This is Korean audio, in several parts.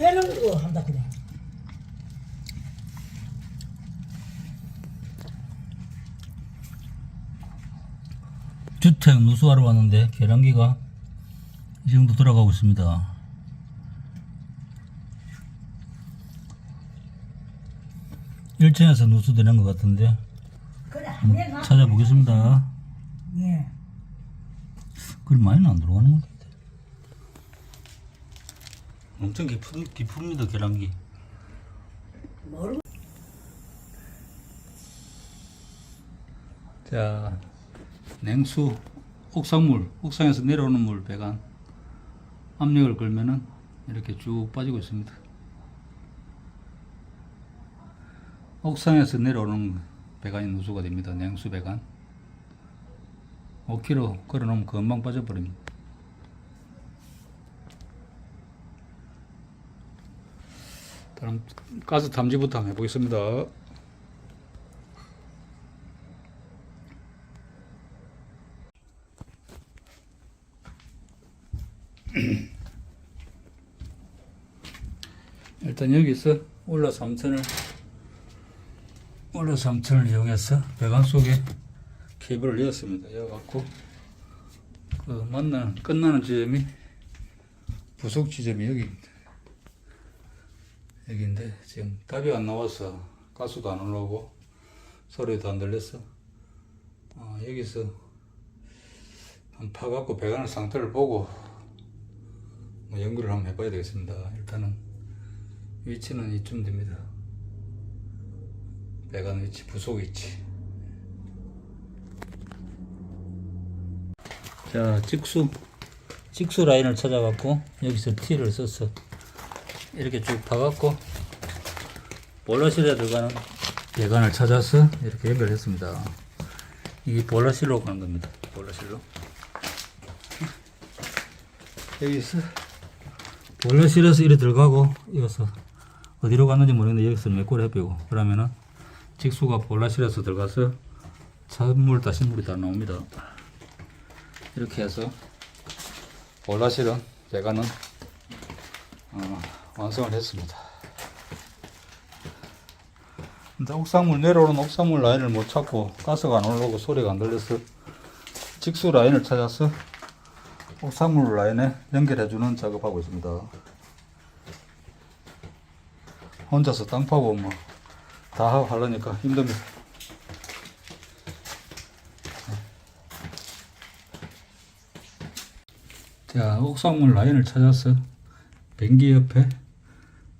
한다 그래. 주택 누수하러 왔는데 계량기가 이 정도 들어가고 있습니다. 일층에서 누수되는 것 같은데 그래 한. 찾아보겠습니다. 예. 그리 많이는 안 들어가는 것 같아. 엄청 깊은, 깊습니다, 계량기. 모르. 자, 냉수, 옥상물, 옥상에서 내려오는 물 배관 압력을 걸면은 이렇게 쭉 빠지고 있습니다. 옥상에서 내려오는 배관이 누수가 됩니다. 냉수 배관. 5km 걸어놓으면 금방 빠져버립니다. 다음 가스 탐지부터 한번 해보겠습니다. 일단 여기서 올라 3천을 올라 3천을 이용해서 배관 속에 케이블을 넣었습니다. 이어갖고 그 만나는 끝나는 지점이 부속 지점이 여기입니다. 여기인데 지금 답이 안 나와서 가스도 안 올라오고 소리도 안 들려서 어, 여기서 한 파갖고 배관의 상태를 보고 뭐 연구를 한번 해봐야 되겠습니다. 일단은 위치는 이쯤 됩니다. 배관 위치, 부속 위치. 자, 직수, 직수 라인을 찾아갖고 여기서 T를 써서 이렇게 쭉 파갖고 볼러실에 들어가는 배관을 찾아서 이렇게 연결했습니다. 이게 볼러실로 가는 겁니다. 볼러실로. 여기서 볼러실에서 이리 들어가고 이어서 어디로 갔는지 모르겠는데 여기서 몇골 해빼고 그러면은 직수가 볼러실에서 들어가서 찬물 다신물이 다 나옵니다. 이렇게 해서 볼러실은 배관은 어, 완성을 했습니다. 근데 옥상물 내려오는 옥상물 라인을 못 찾고 가스가 안 올라오고 소리가 안 들려서 직수 라인을 찾아서 옥상물 라인에 연결해주는 작업하고 있습니다. 혼자서 땅 파고 뭐 다 하려니까 힘듭니다. 자, 옥상물 라인을 찾아서 변기 옆에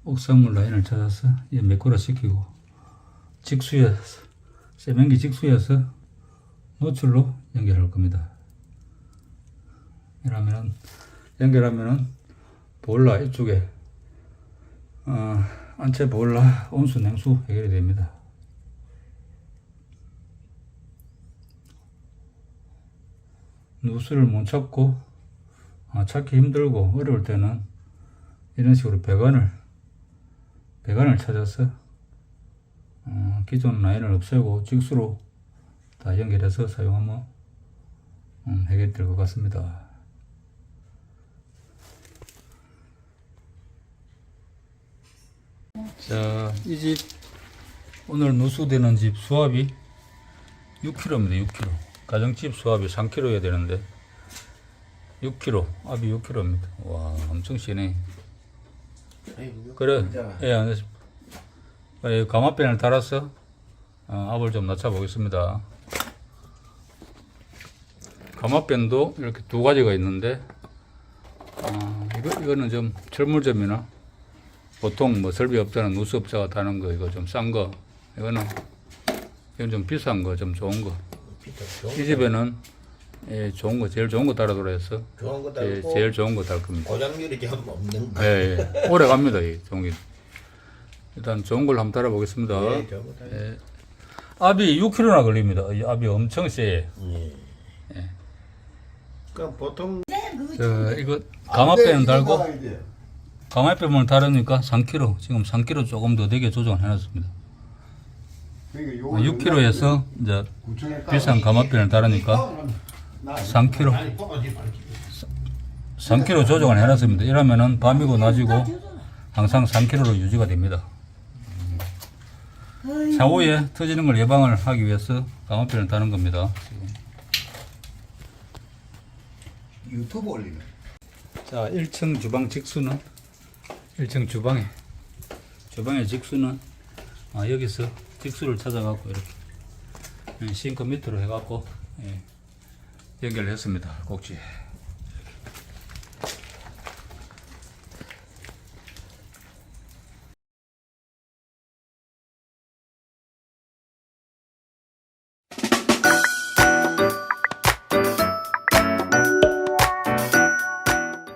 옥상물 라인을 찾아서 이 매꾸라 시키고 직수에서 세면기 직수에서 노출로 연결할 겁니다. 이러면은 연결하면은 보일러 이쪽에 어, 안채 보일러 온수 냉수 해결이 됩니다. 누수를 못 찾고 아, 찾기 힘들고 어려울 때는 이런 식으로 배관을 배관을 찾아서 어, 기존 라인을 없애고 직수로 다 연결해서 사용하면 음, 해결될 것 같습니다. 자, 이 집 오늘 누수되는 집 수압이 6kg입니다. 6kg. 가정집 수압이 3kg여야 되는데 6kg, 압이 6kg입니다. 와, 엄청 세네. 그래, 예, 알겠습니다. 예, 가마펜을 달아서 어, 압을 좀 낮춰 보겠습니다. 가마펜도 이렇게 두 가지가 있는데 어, 이거 이거는 좀 철물점이나 보통 뭐 설비업자나 누수업자가 다는 거 이거 좀 싼 거 이거는 이건 좀 비싼 거 좀 좋은 거 이 집에는 예, 좋은 거 제일 좋은 거 따라 돌아 해서 좋은 거 예, 달고 제일 좋은 거달 겁니다. 고장률이 좀 없는 거. 예, 예. 오래 갑니다, 이 종이. 일단 좋은 걸 한번 따라 보겠습니다. 네, 좋은 거 달고. 예. 압이 6kg나 걸립니다. 이 압이 엄청 세. 예. 그러니까 보통 저, 이거 가마빼는 달고, 가마빼을 달으니까 3kg, 지금 3kg 조금 더 되게 조정을 해놨습니다. 6kg에서 이제 비싼 가마빼를 달으니까 3kg, 3kg 조정을 해놨습니다. 이러면은 밤이고 낮이고 항상 3kg로 유지가 됩니다. 음. 차후에 터지는 걸 예방을 하기 위해서 가마펜을 다는 겁니다. 유튜브 올리네. 자, 1층 주방 직수는 1층 주방에 주방의 직수는 아, 여기서 직수를 찾아갖고 이렇게 예, 싱크 밑으로 해갖고 예, 연결을 했습니다. 꼭지에.